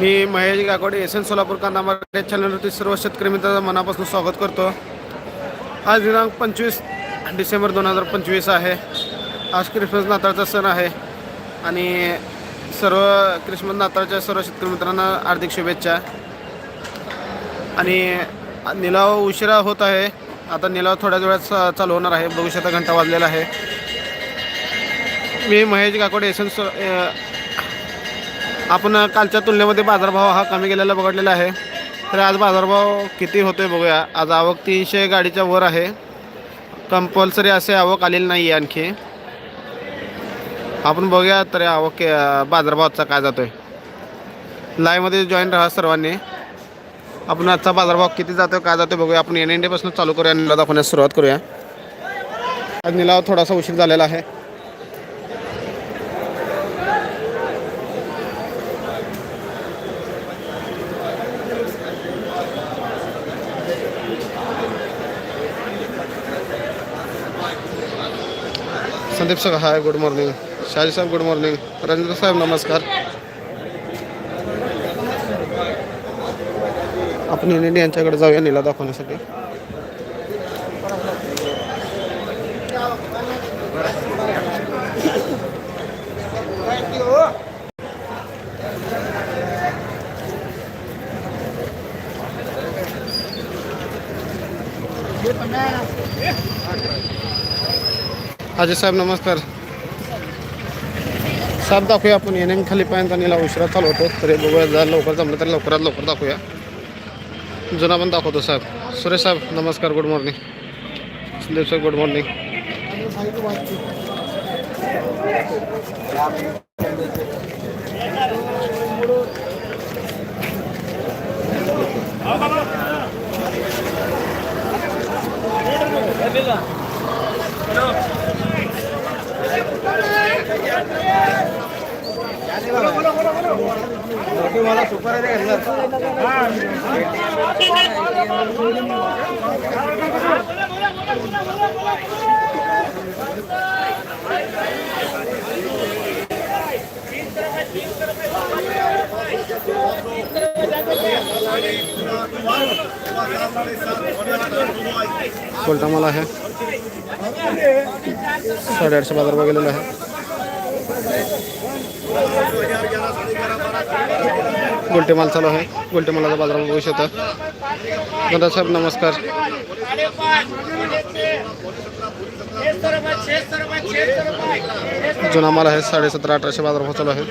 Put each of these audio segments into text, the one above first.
मी Mahesh Gagode S N Solapur कांदा market चॅनलवरती सर्व शेतकरी मित्रांचं मनापासून स्वागत करतो. आज दिनांक पंचवीस डिसेंबर दोन हजार पंचवीस आहे. आज क्रिसमस नाताळचा सण आहे आणि सर्व क्रिसमस नाताळच्या सर्व शेतकरी मित्रांना हार्दिक शुभेच्छा. आणि निलाव उशिरा होत आहे. आता निलाव थोड्याच वेळात चालू होणार आहे. भविष्यात घंटा वाजलेला आहे. मी Mahesh Gakode S N so आपण कालच्या तुलनेमध्ये बाजारभाव हा कमी गेलेला बघडलेला आहे. तर आज बाजारभाव किती होतोय बघूया. आज आवक तीनशे गाडीच्या वर आहे. कंपल्सरी असे आवक आलेली नाही आहे आणखी. आपण बघूया तर आवक बाजारभावचा बाजारभावाचा काय जातोय. लाईव्हमध्ये जॉईन राहा सर्वांनी. आपण आजचा बाजारभाव किती जातोय काय जातोय बघूया. आपण एन एनपासून चालू करूया निलाव दाखवण्यास सुरुवात करूया. आज निलाव थोडासा उशीर झालेला आहे. Sandeep sir hi good morning Shaji साहेब गुड मॉर्निंग राजेंद्र साहेब नमस्कार. आपण इंडियन यांच्याकडे जाऊया नीला दाखवण्यासाठी. हाजी साहेब नमस्कार. साहेब दाखवूया आपण. एन एम खाली पर्यंत आणि उशिरा चालू होतो. तरी बघूया जर लवकर जमलं तर लवकरात लवकर दाखवूया. जुना पण दाखवतो साहेब. सुरेश साहेब नमस्कार. गुड मॉर्निंग संदीप साहेब गुड मॉर्निंग कोलटा माल आहे साडेआठशे बाज़ार बघितलेला आहे गुलटेमाल चालू आहे. गुलटेमालाचा बाजार बघू शकता. दादा साहेब नमस्कार. जुना माल आहे साडेसतरा अठराशे बाजार भाव चालू आहे.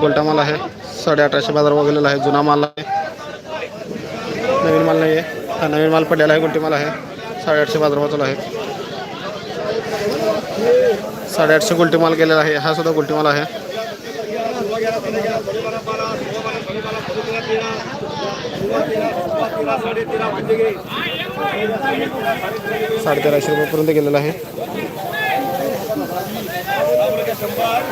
गोलटा माल आहे साडे अठराशे बाजार भाव गेलेला आहे जुना माल आहे. नवीन माल नाही आहे हा नवीन माल पडलेला आहे गोलटी माल आहे. साडेआठशे बाजार भाव चालू आहे. साडेआठशे गोलटी माल गेलेला आहे हा सुद्धा गोलटी माल आहे साडे तेराशे रुपयापर्यंत गेलेला आहे शंभर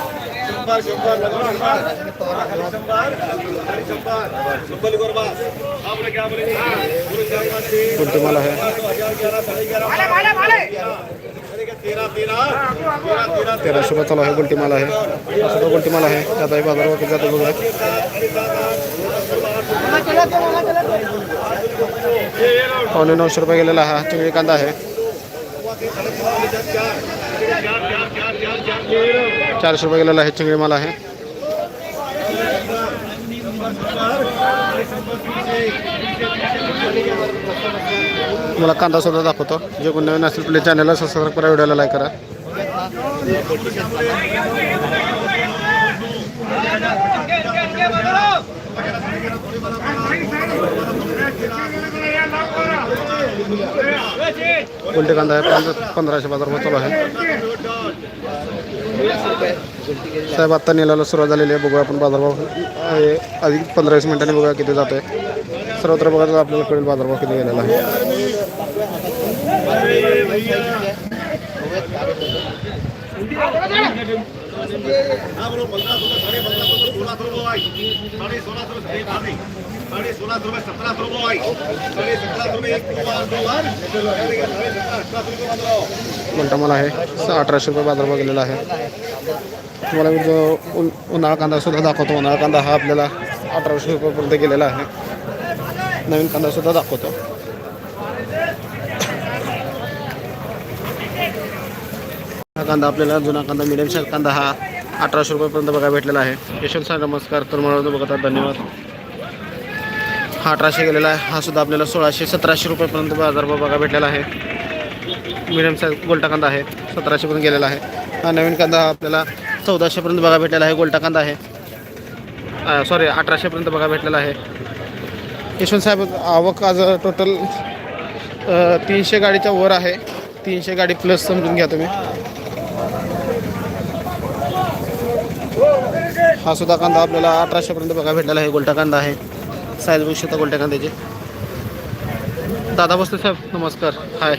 माल आहे तेराशे रुपये चालू आहे गोलटी माल आहे हा। आहे त्याचाही बाज़ार रुपये गेलेला हा कांदा आहे. चारशे रुपये गेलेला आहे चिंगळी माल मला कांदा सुद्धा दाखवतो. जे कोण नवीन असेल प्ले चॅनलला सबस्क्राईब करा व्हिडिओला लाईक करा. उलटे कांदा आहे पंधरा पंधराशे बाजारभाव चालू आहे. साहेब आत्ता नेल्याला सुरुवात झालेली आहे. बघूया आपण बाजारभाव. अधिक पंधरा वीस मिनिटांनी बघूया किती जातोय. सर्वत्र बघा तर आपल्याला कळेल बाजारभाव किती गेलेला आहे हा बरोबर पन्नास रुपये साडे पन्नास रुपये सोळा रुपये आहे साडे सोळा रुपये साडे पाच आहे साडे सोळा रुपये सतरा रुपये आहे साडे सतरा रुपये एक किलो आठ किलो आठ. साडे सतरा अठरा रुपये बाजारावर. मोठा माल आहे स- अठराशे रुपये बाजारभाव गेलेला आहे तुम्हाला मी जो उन उन्हाळा कांदा सुद्धा दाखवतो उन्हाळा कांदा हा आपल्याला अठराशे रुपयेपर्यंत गेलेला आहे नवीन कांदा सुद्धा दाखवतो. हा कांदा आपल्याला जुना कांदा मिडियम साईज कांदा हा अठराशे रुपयेपर्यंत बघा भेटलेला आहे. यशवंत सर नमस्कार. तर मला बघतात धन्यवाद. हा अठराशे गेलेला आहे. हा सुद्धा आपल्याला सोळाशे सतराशे रुपयेपर्यंत बाजार बघा भेटलेला आहे. मिडियम साईज गोलटा कांदा आहे. सतराशेपर्यंत गेलेला आहे. हा नवीन कांदा हा आपल्याला चौदाशेपर्यंत बघा भेटलेला आहे. गोल्टा कांदा आहे. सॉरी अठराशेपर्यंत बघा भेटलेला आहे. यशवंत साहेब आवक आज टोटल तीनशे गाडीच्या वर आहे. तीनशे गाडी प्लस समजून घ्या तुम्ही. हा सुद्धा कांदा आपल्याला अठराशेपर्यंत बघा भेटलेला आहे. गोलटा कांदा आहे. साईज बघू शकता गोलट्या कांद्याचे. दादा बसतो साहेब नमस्कार. हाय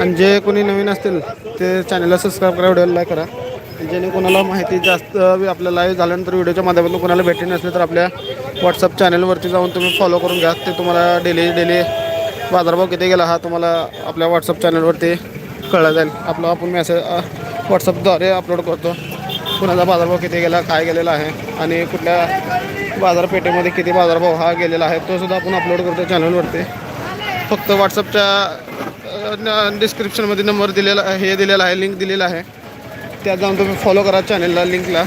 आणि जे कोणी नवीन असतील ते चॅनलला सबस्क्राईब करा व्हिडिओला लाईक करा. जेणे कोणाला माहिती जास्त आपल्या लाईव्ह झाल्यानंतर व्हिडिओच्या माध्यमातून कोणाला भेटली नसली तर आपल्या व्हॉट्सअप चॅनलवरती जाऊन तुम्ही फॉलो करून घ्या. ते तुम्हाला डेली डेली बाजारभाव किती गेला हा तुम्हाला आपल्या व्हॉट्सअप चॅनलवरती कळला जाईल. आपला आपण मेसेज व्हॉट्सअपद्वारे अपलोड करतो. कुणाचा बाजारभाव किती गेला काय गेलेला आहे आणि कुठल्या बाजारपेठेमध्ये किती बाजारभाव हा गेलेला आहे तो सुद्धा आपण अपलोड करतो चॅनलवरती फक्त व्हॉट्सअपच्या डिस्क्रिप्शनमध्ये नंबर दिलेला हे दिलेला आहे लिंक दिलेला आहे त्यात जाऊन तुम्ही फॉलो करा चॅनलला लिंकला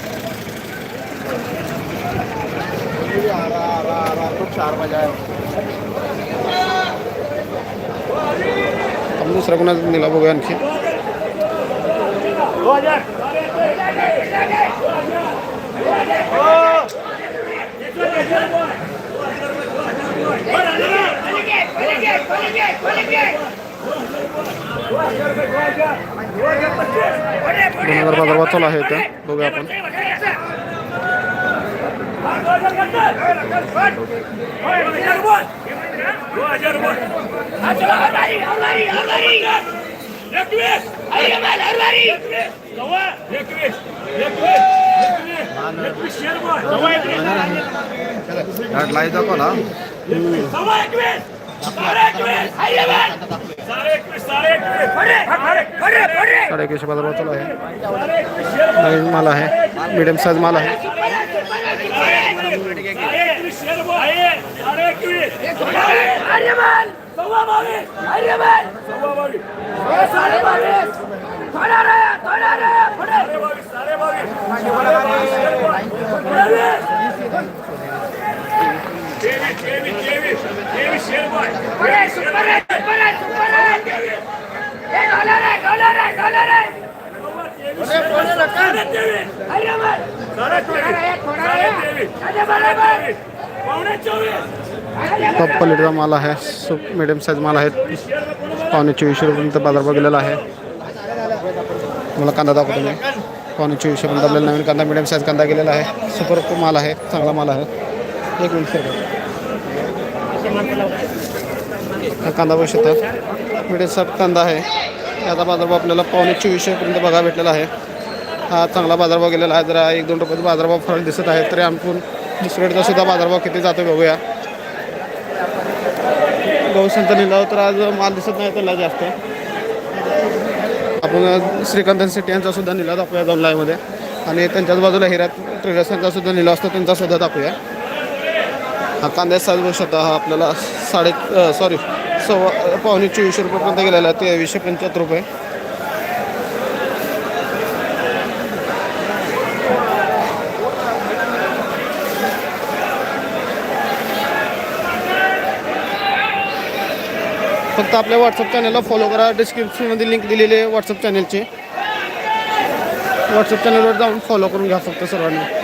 आपण दुसरा कोणाचा निला बघूया आणखी दोन हजार बाजारभाव चालू आहे इथं बघूया आपण लाईव्ह दाखवा ना साडे एकशे बाजारभाव चालू आहे. नवीन माल आहे. मिडियम साईज माल आहे. टॉप क्वालिटीचा माल आहे. सु मिडियम साईज माल आहे. पावणे चोवीसशे रुपयांपर्यंत बाजारभाव गेलेला आहे. मला कांदा दाखवतो मी. पावणे चोवीसशेपर्यंत आपल्याला नवीन कांदा मिडियम साईज कांदा गेलेला आहे. सुपर माल आहे. चांगला माल आहे. एक मिनिट हा कांदा बघू शकता मिडियम कांदा आहे. याचा बाजारभाव आपल्याला पावणे चोवीसशेपर्यंत बघा भेटलेला आहे. हा चांगला बाजारभाव गेलेला आहे. जरा एक दोन रुपयाचा बाजारभाव फरक दिसत आहे. तरी आणखून दुसऱ्याचा सुद्धा बाजारभाव किती जातो बघूया. गहू संत लिहिला तर आज माल दिसत नाही त्याला जास्त. आपण श्रीकांत शेट्टी यांचा सुद्धा निलाव दाखवूया दोन लाईमध्ये आणि त्यांच्याच बाजूला हिरा ट्रेडर्स यांचा सुद्धा निलाव असतो त्यांचा सुद्धा दाखवूया. हा कांद्याचा साज बघू शकता हा आपल्याला साडे सॉरी सव्वा पावणे चोवीसशे रुपयेपर्यंत गेलेला आहे. तेवीसशे पंच्याहत्तर रुपये. फक्त आपल्या व्हॉट्सअप चॅनलला फॉलो करा. डिस्क्रिप्शनमध्ये लिंक दिलेली आहे व्हॉट्सअप चॅनलचे व्हॉट्सअप चॅनलवर जाऊन फॉलो करून घ्या फक्त सर्वांनी.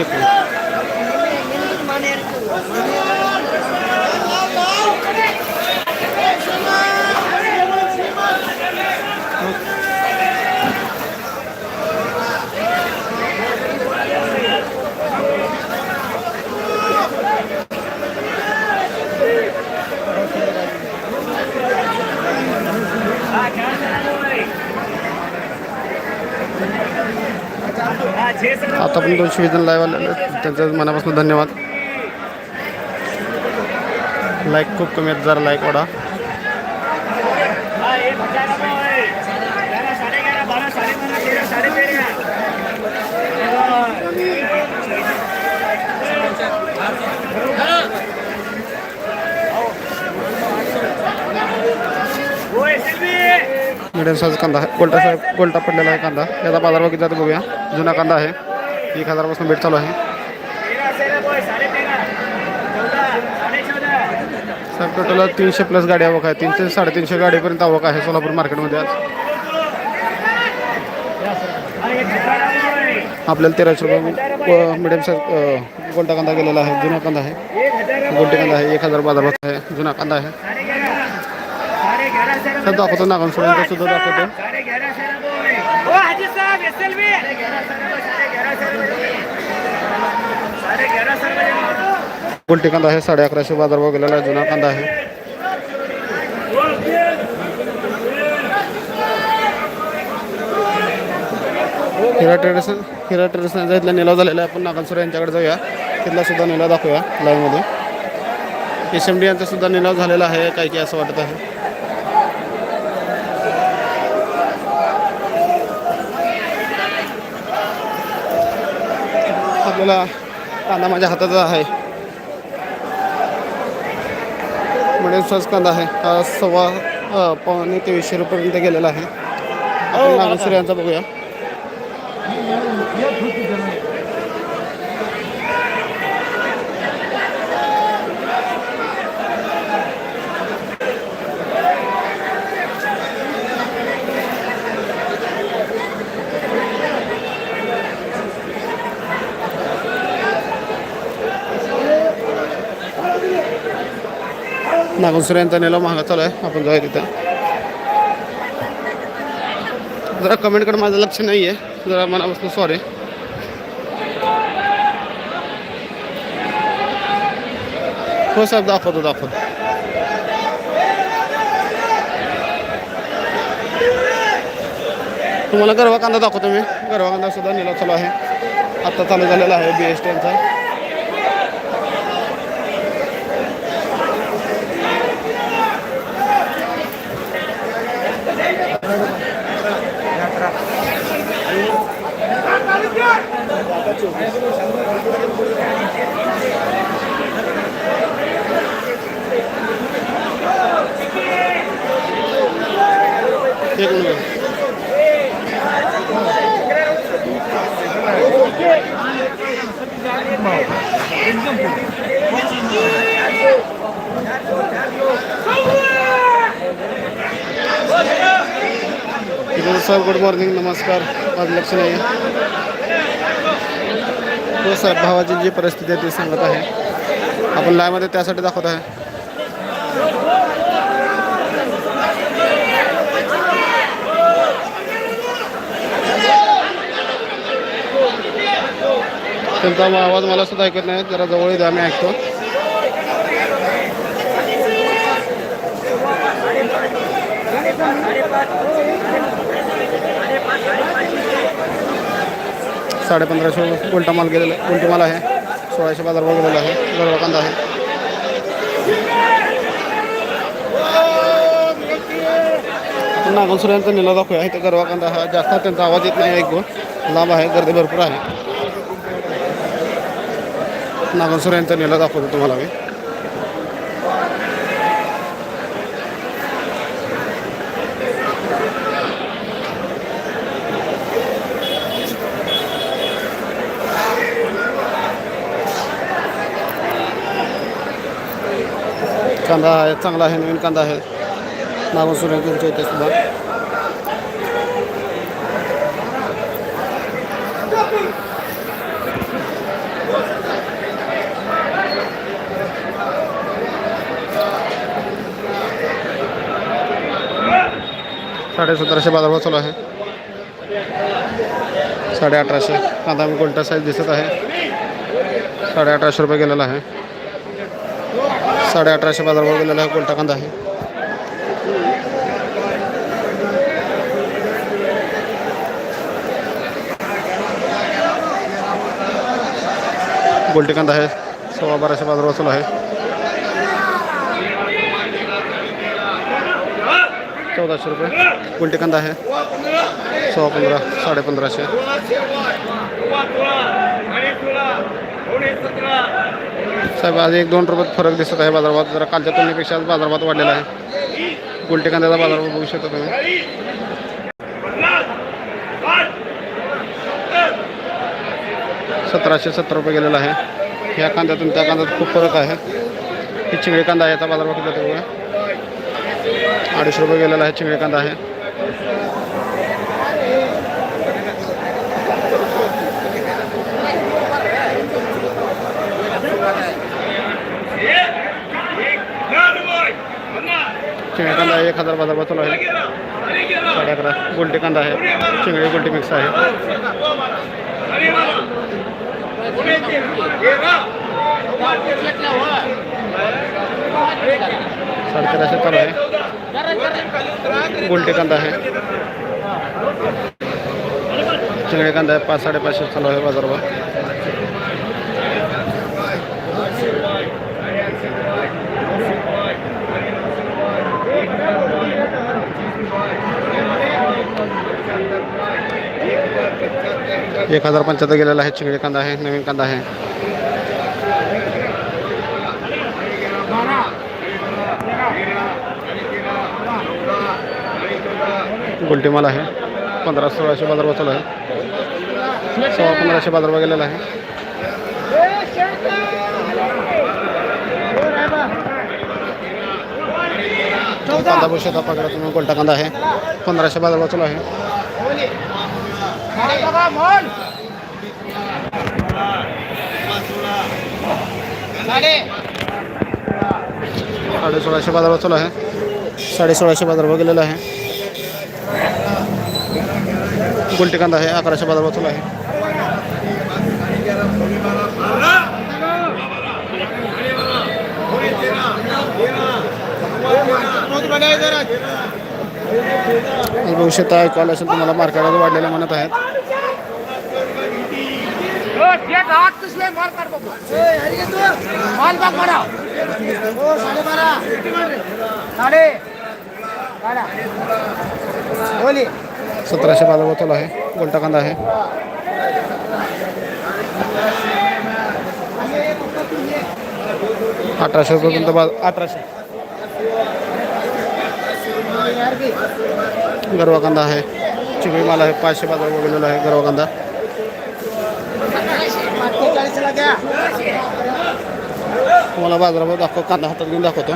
एक मिनिट आता पण दोनशे वीस जण लाईव्ह आलेले त्यांचं मनापासून धन्यवाद. लाईक खूप कमी आहेत जरा लाईक वाढा मिडियम साईज कांदा आहे. कोलटा साहेब कोलटा पडलेला आहे कांदा. याचा बाजार किती जातो बघूया. जुना कांदा आहे. एक हजारापासून भेट चालू आहे. साहेब टोटल तीनशे प्लस गाडी आवक आहे. तीनशे साडेतीनशे गाडीपर्यंत आवक आहे सोलापूर मार्केटमध्ये आज. आपल्याला तेराशे रुपये मिडियम साईज गोल्टा कांदा गेलेला आहे. जुना कांदा आहे. गोल्टी कांदा आहे. एक हजार बाजारात आहे. जुना कांदा आहे. साहेब दाखवतो सोडून सुद्धा दाखवतो. गोल्टी कांदा आहे साडे अकराशे बाजार भाव गेलेला जुना कांदा आहे. हिरा ट्रेडर्स हिरा ट्रेडर्स इथला निलाव झालेला आहे आपण नागनसुर यांच्याकडे जाऊया. तिथला सुद्धा निलाव दाखवूया लाईव्हमध्ये एस एम डी यांचा सुद्धा निलाव झालेला आहे काही की असं वाटत आहे? आपल्याला कांदा माझ्या हातात आहे. मिडियम साईज कांदा आहे. हा सव्वा पावणे तेवीसशे रुपयेपर्यंत गेलेला आहे. आपण नागेश्वर यांचा बघूया. नागेश्वर यांचा नेला महागा चालू आहे. आपण जाऊया तिथं. जरा कमेंटकडे माझं लक्ष नाही आहे. जरा मनापासून सॉरी हो साहेब दाखवतो दाखवतो. तुम्हाला गरवा कांदा दाखवतो मी. गरवा कांदा सुद्धा निलाव चालू आहे. आत्ता चालू झालेला आहे बी एस टीचा एक मिनिट गुड मॉर्निंग नमस्कार आज लक्ष नाही आहे हो साहेब भावाची जी परिस्थिती आहे ती सांगत आहे. आपण लायमध्ये त्यासाठी दाखवत आहे. त्यांचा आवाज मला सुद्धा ऐकत नाही जरा जवळ द्या मी ऐकतो. साडेपंधराशे उलटा माल गेलेला उलटी माल आहे. सोळाशे बाजार भाव गेलेला आहे. गरवा कांदा आहे. आपण नागनसुर यांचा निला दाखवूया. इथे गरवा कांदा हा जास्त त्यांचा आवाज येत नाही. ऐकून लांब आहे. गर्दी भरपूर आहे. नागनसुर यांचा निला दाखवतो तुम्हाला मी. कांदा आहे चांगला आहे नवीन कांदा आहे. नागून सूर्यकांच्या इथे सुद्धा. साडे सतराशे बाजारभाव चालू आहे. साडे अठराशे कांदा मी कोणता साईज दिसत आहे? साडे अठराशे रुपये गेलेला आहे. साडे अठराशे बाजारभाव गेलेला आहे कोलटा कांदा आहे. गोलटी कांदा आहे सव्वा बाराशे बाजार चालू आहे. चौदाशे रुपये. गोलटी कांदा आहे सव्वा पंधरा साडे पंधराशे साहेब, आज एक दोन रुपयात फरक दिसत आहे बाजारभावात. जरा कालच्या तुलनेपेक्षा आज बाजारभावात वाढलेला आहे. गुलटी कांद्याचा बाजारभाव बघू शकता तुम्ही. सतराशे सत्तर रुपये गेलेला आहे. ह्या कांद्यातून त्या कांद्यात खूप फरक आहे. ही चिंगडी कांदा आहे, याचा बाजारभाव किती अडीचशे रुपये गेलेला आहे कांदा आहे. चिंगडी कांदा एक हज़ार बाज़ार बसवला आहे. साडे अकरा. गुलटी कांदा आहे. चिंगडी गुलटी मिक्स है आहे साडेतेराशे चालू आहे. गुलटी कांदा चिंगडी कांदा आहे, पाच, साडेपाचशे चालू आहे बाजारभाव. एक हज़ार पंच्याहत्तर गेलेला आहे. कांदा आहे, नवीन कांदा आहे. माल आहे. पंधरा, सोळाशे बाजारभाव चालू आहे. सव्वा पंधराशे बाजारभाव गेलेला आहे. कांदा बसत पकडा तुम्ही गोलटा कांदा आहे. पंधराशे साडे सोळाशे बाजारभाव चालू आहे. साडे सोळाशे बाजारभाव गेलेला आहे. गुलटी कांदा आहे अकराशे बाजारभाव चालू आहे. भविष्यात ऐकवायला असेल तुम्हाला मार्केटात वाढलेले म्हणत आहेत. माल बाग मारा। हो साडे बारा साडे बारा बोली सतराशे बाजारभाव चालू आहे गोलटा कांदा आहे. अठराशे रुपयेपर्यंत बाज अठराशे. गरवा कांदा आहे चिकळी माल आहे पाचशे बाजार गेलेला आहे गरवा कांदा चाळीसला घ्या तुम्हाला बाजारावर दाखव कांदा हातात घेऊन दाखवतो.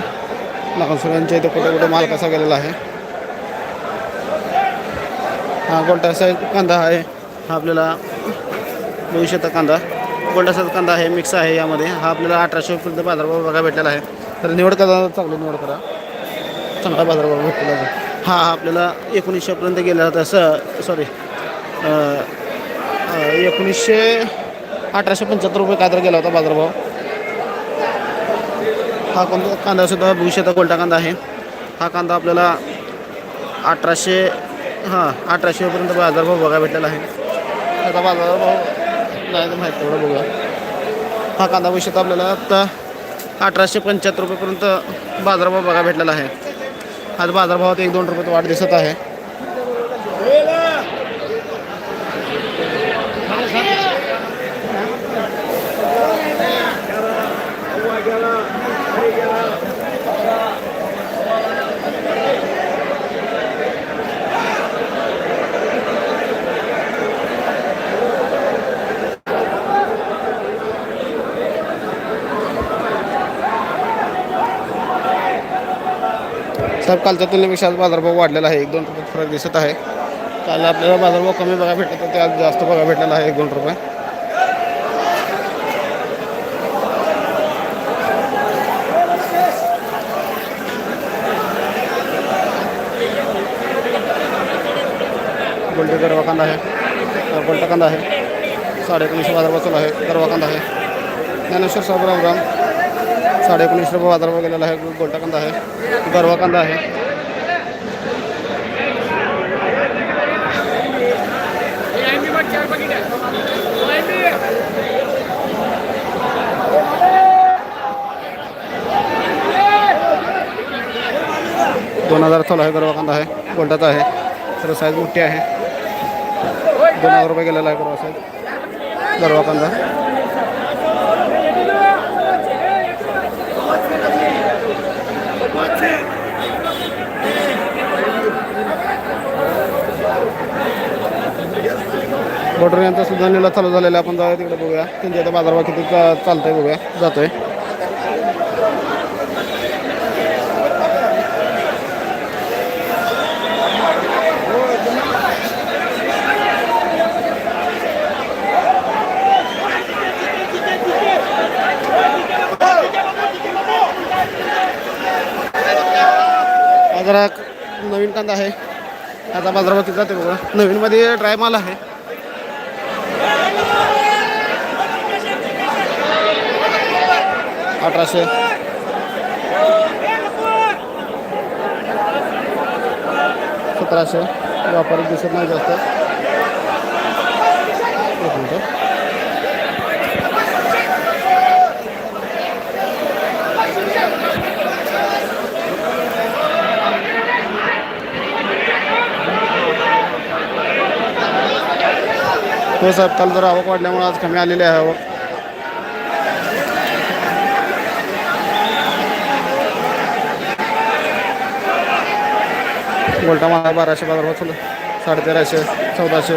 नागनसुरांच्या इथे कुठे कुठे माल कसा गेलेला आहे. हा गोल्टा साईज कांदा आहे? हा आपल्याला भविष्याचा कांदा. गोल्टा साईज कांदा आहे? मिक्स आहे यामध्ये. हा आपल्याला अठराशे रुपयेपर्यंत बाजारभाव बघा भेटलेला आहे. तर निवड करा चांगली निवड करा. चांगला बाजारभाव भेटलेला आहे. हा आपल्याला एकोणीसशेपर्यंत गेला तसं सॉरी एकोणीसशे अठराशे पंच्याहत्तर रुपये कादर गेला होता बाजारभाव. हा कोणता कांदासुद्धा भविष्याचा गोलटा कांदा आहे. हा कांदा आपल्याला अठराशे हां अठराशेपर्यंत बाजारभाव बघा भेटलेला आहे. त्याचा बाजारभाव नाही तर माहीत तेवढं बघा हा कांदा भविष्यात आपल्याला आत्ता अठराशे पंच्याहत्तर रुपयेपर्यंत बाजारभाव बघा भेटलेला आहे. आज बाजारभावात एक दोन रुपये वाढ दिसत आहे. साहेब कालच्या तुलनेपेक्षा आज बाजारभाव वाढलेला आहे. एक दोन रुपये फरक दिसत आहे. काल आपल्याला बाजारभाव कमी बघा भेटला तर ते आज जास्त बघा भेटलेला आहे एक दोन रुपये. गरवा कांदा आहे. गोल्टा कांदा आहे. साडेतीनशे बाजारभाव चालू आहे. गरवा आहे. ज्ञानेश्वर साहेब रामराम साडे एकोणीसशे रुपये बाजारभाव गेलेला आहे गोल्टा कांदा आहे गरवा कांदा आहे दोन हज़ार चालू आहे गरवा कांदा आहे गोल्टाचा आहे तर साईज मोठी आहे दोन हज़ार रुपये गेलेला आहे गरवा साईज गरवा कांदा मोटर यांचा सुद्धा निला चालू झालेला आहे. आपण जाऊया तिकडे बघूया. त्यांच्या आता बाजारभाव किती चालतंय बघूया. जातोय. जरा नवीन कांदा आहे. आता बाजारावर जाते बघा नवीनमध्ये ड्राय माल आहे. अठराशे. सतराशे. व्यापारी दिसत नाही जास्त एक मिनिट हो साहेब काल जरा आवक वाढल्यामुळे आज कमी आलेली आहे आवक. गोलटा मला बाराशे बाजार चालू साडे तेराशे चौदाशे.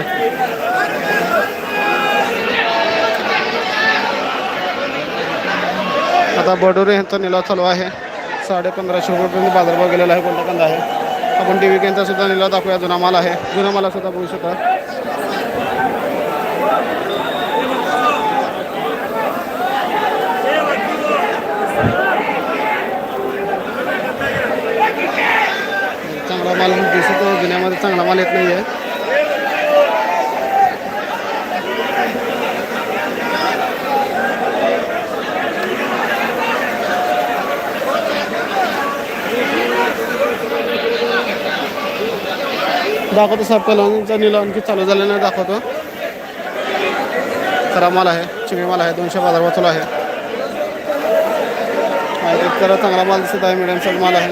आता बडोरे यांचा निलाव चालू आहे. साडे पंधराशे रुपयेपर्यंत बाजारभाव गेलेला आहे कोणता कांदा आहे? आपण टी व्ही यांचा सुद्धा निलाव दाखवूया जुना माल आहे. जुना मालासुद्धा बघू शकता. चांगला माल दिसत. जुन्यामध्ये चांगला माल येत नाही आहे दाखवतो साहेब कलंचा निलावणकी चालू झालेला नाही दाखवतो. खरा माल आहे चिमी माल आहे दोनशे बाजार आहे. एक तर चांगला माल दिसत आहे मिडियम साईज माल आहे.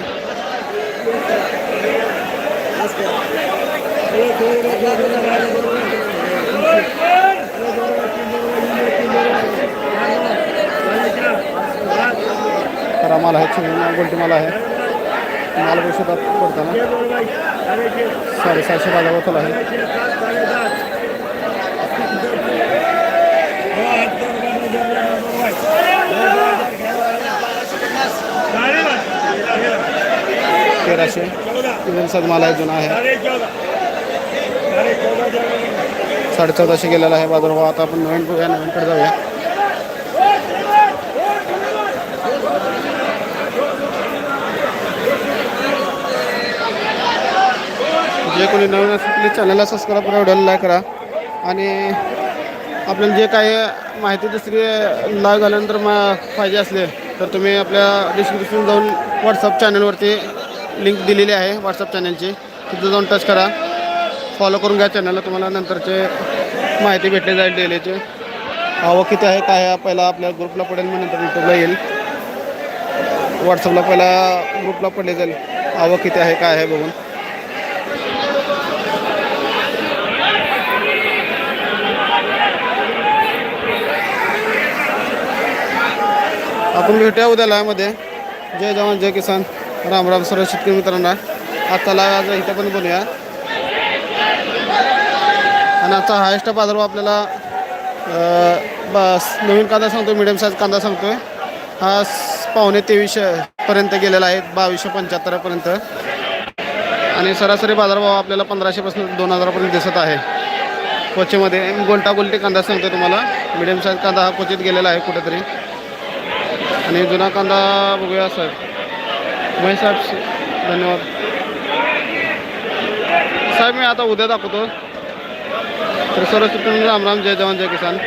खरा माल आहे चिमी माल गोल्टी माल आहे. माल बघू शकतात पडताना. साडेसातशे बाजार आहे. तेराशे. मिडियम साईज आहे जुना आहे. साडे चौदाशे गेलेला आहे बाजारभाव. आता आपण नवीन बघूया नवीनकडे जाऊया. जे कोणी नवीन असेल प्लीज चॅनलला सबस्क्राईब करा व्हिडिओला लाईक करा. आणि आपल्याला जे काही माहिती दुसरी लाग झाल्यानंतर मा पाहिजे असले तर तुम्ही आपल्या डिस्क्रिप्शन जाऊन व्हॉट्सअप चॅनलवरती लिंक दिलेली आहे व्हॉट्सअप चॅनलची तिथं जाऊन टच करा. फॉलो करून घ्या चॅनलला तुम्हाला नंतरचे माहिती भेटली जाईल डेलीचे आवक किती आहे काय आहे पहिला आपल्या ग्रुपला पडेल मग नंतर यूट्यूबला येईल. व्हॉट्सअपला पहिला ग्रुपला पडले जाईल. आवक किती आहे काय आहे बघून. आपण भेटूया उद्या लायमध्ये जय जवान जय किसान. राम राम. सर्व शेतकरी मित्रांना आजचा लाय आज इथं पण बनूया आणि आजचा हायस्ट बाजारभाव आपल्याला बस नवीन कांदा सांगतो मिडियम साईज कांदा सांगतोय. हा स- पावणे तेवीसशे पर्यंत गेलेला आहे बावीसशे पंच्याहत्तरपर्यंत आणि सरासरी बाजारभाव आपल्याला पंधराशेपासून दोन हजारापर्यंत दिसत आहे. कोचीमध्ये गोलटा गोलटी कांदा सांगतो तुम्हाला. मिडियम साईज कांदा हा कोचीत गेलेला आहे कुठेतरी. आणि जुना कांदा बघूया सर. महेश साहेब धन्यवाद. साहेब मी आता उद्या दाखवतो. तर सर्व राम राम जय जवान जय किसान.